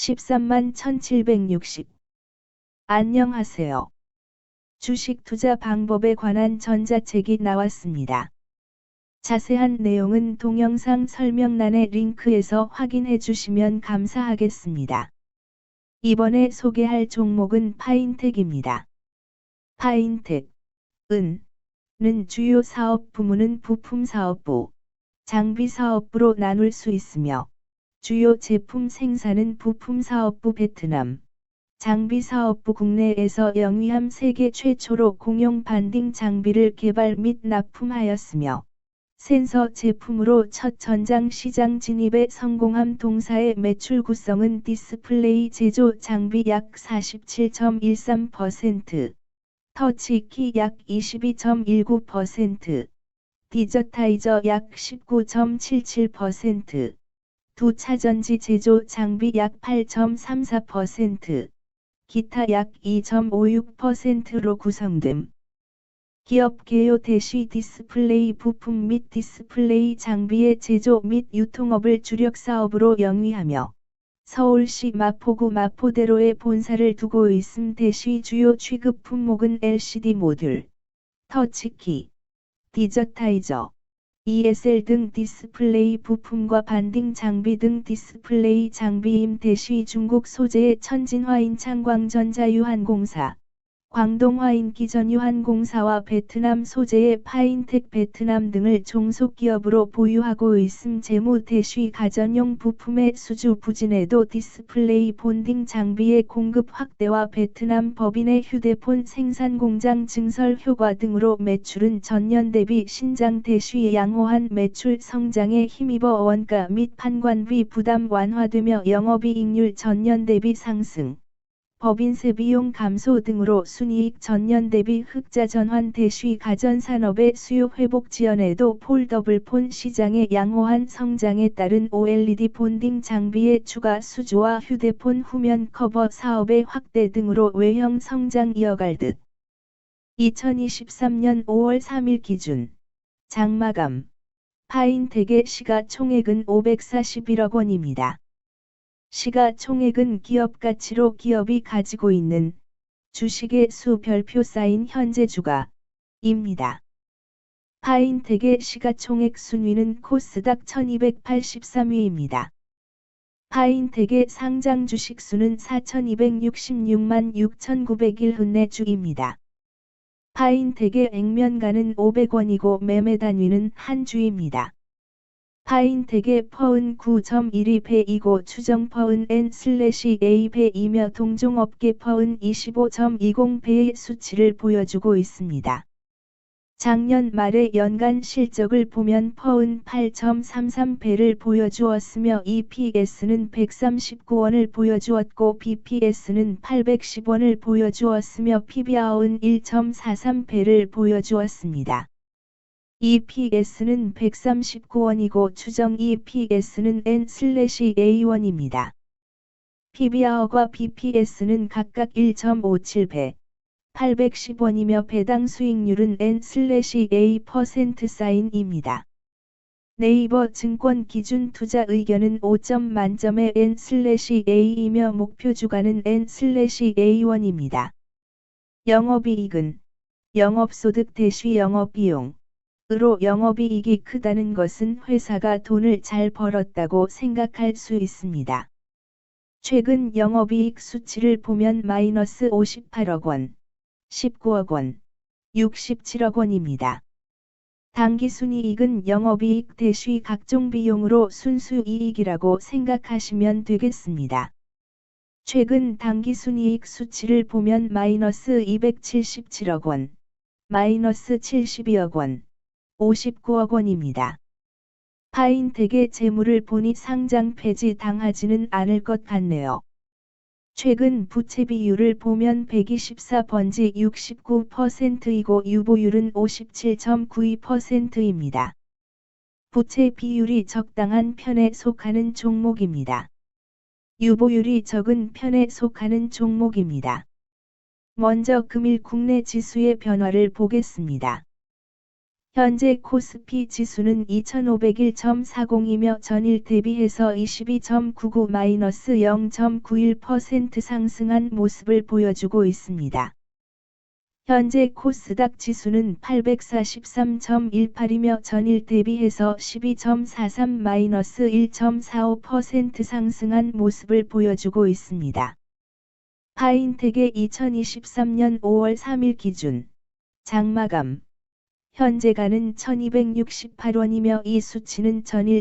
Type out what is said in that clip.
13만 1760. 안녕하세요. 주식 투자 방법에 관한 전자책이 나왔습니다. 자세한 내용은 동영상 설명란의 링크에서 확인해 주시면 감사하겠습니다. 이번에 소개할 종목은 파인텍입니다. 파인텍, 은, 는 주요 사업 부문은 부품 사업부, 장비 사업부로 나눌 수 있으며, 주요 제품 생산은 부품 사업부 베트남, 장비 사업부 국내에서 영위함 세계 최초로 공용 반딩 장비를 개발 및 납품하였으며, 센서 제품으로 첫 전장 시장 진입에 성공함 동사의 매출 구성은 디스플레이 제조 장비 약 47.13%, 터치키 약 22.19%, 디저타이저 약 19.77%, 두 차전지 제조 장비 약 8.34%, 기타 약 2.56%로 구성됨. 기업 개요 대시 디스플레이 부품 및 디스플레이 장비의 제조 및 유통업을 주력 사업으로 영위하며 서울시 마포구 마포대로에 본사를 두고 있음 대시 주요 취급 품목은 LCD 모듈, 터치키, 디저타이저, ESL 등 디스플레이 부품과 반딩 장비 등 디스플레이 장비임 대시 중국 소재의 천진화인 창광전자유한공사, 광동화 인 기전유한공사와 베트남 소재의 파인텍 베트남 등을 종속기업으로 보유하고 있음 재무 대쉬 가전용 부품의 수주 부진에도 디스플레이 본딩 장비의 공급 확대와 베트남 법인의 휴대폰 생산 공장 증설 효과 등으로 매출은 전년 대비 신장 대쉬 양호한 매출 성장에 힘입어 원가 및 판관비 부담 완화되며 영업이익률 전년 대비 상승. 법인세 비용 감소 등으로 순이익 전년 대비 흑자 전환 대쉬 가전산업의 수요 회복 지연에도 폴더블폰 시장의 양호한 성장에 따른 OLED 본딩 장비의 추가 수주와 휴대폰 후면 커버 사업의 확대 등으로 외형 성장 이어갈 듯. 2023년 5월 3일 기준 장마감 파인텍의 시가총액은 541억 원입니다. 시가총액은 기업 가치로 기업이 가지고 있는 주식의 수 별표 쌓인 현재 주가입니다. 파인텍의 시가총액 순위는 코스닥 1283위입니다. 파인텍의 상장 주식 수는 4266만 6901흔내 주입니다. 파인텍의 액면가는 500원이고 매매 단위는 한 주입니다. 파인텍의 퍼은 9.12배이고 추정 퍼은 N/A배이며 동종업계 퍼은 25.20배의 수치를 보여주고 있습니다. 작년 말의 연간 실적을 보면 퍼은 8.33배를 보여주었으며 EPS는 139원을 보여주었고 BPS는 810원을 보여주었으며 PBR은 1.43배를 보여주었습니다. EPS는 139원이고 추정 EPS는 N/A1입니다. PBR과 BPS는 각각 1.57배, 810원이며 배당 수익률은 N/A% 사인입니다. 네이버 증권 기준 투자 의견은 5점 만점의 N/A이며 목표 주가는 N/A1입니다. 영업이익은 영업소득 대시 영업비용 으로 영업이익이 크다는 것은 회사가 돈을 잘 벌었다고 생각할 수 있습니다. 최근 영업이익 수치를 보면 마이너스 58억 원, 19억 원, 67억 원입니다. 당기순이익은 영업이익 대시 각종 비용으로 순수이익이라고 생각하시면 되겠습니다. 최근 당기순이익 수치를 보면 마이너스 277억 원, 마이너스 72억 원, 59억 원입니다. 파인텍의 재물을 보니 상장 폐지 당하지는 않을 것 같네요. 최근 부채 비율을 보면 124번지 69%이고 유보율은 57.92%입니다. 부채 비율이 적당한 편에 속하는 종목입니다. 유보율이 적은 편에 속하는 종목입니다. 먼저 금일 국내 지수의 변화를 보겠습니다. 현재 코스피 지수는 2501.40이며 전일 대비해서 22.99-0.91% 상승한 모습을 보여주고 있습니다. 현재 코스닥 지수는 843.18이며 전일 대비해서 12.43-1.45% 상승한 모습을 보여주고 있습니다. 파인텍의 2023년 5월 3일 기준 장마감 현재가는 1268원이며 이 수치는 전일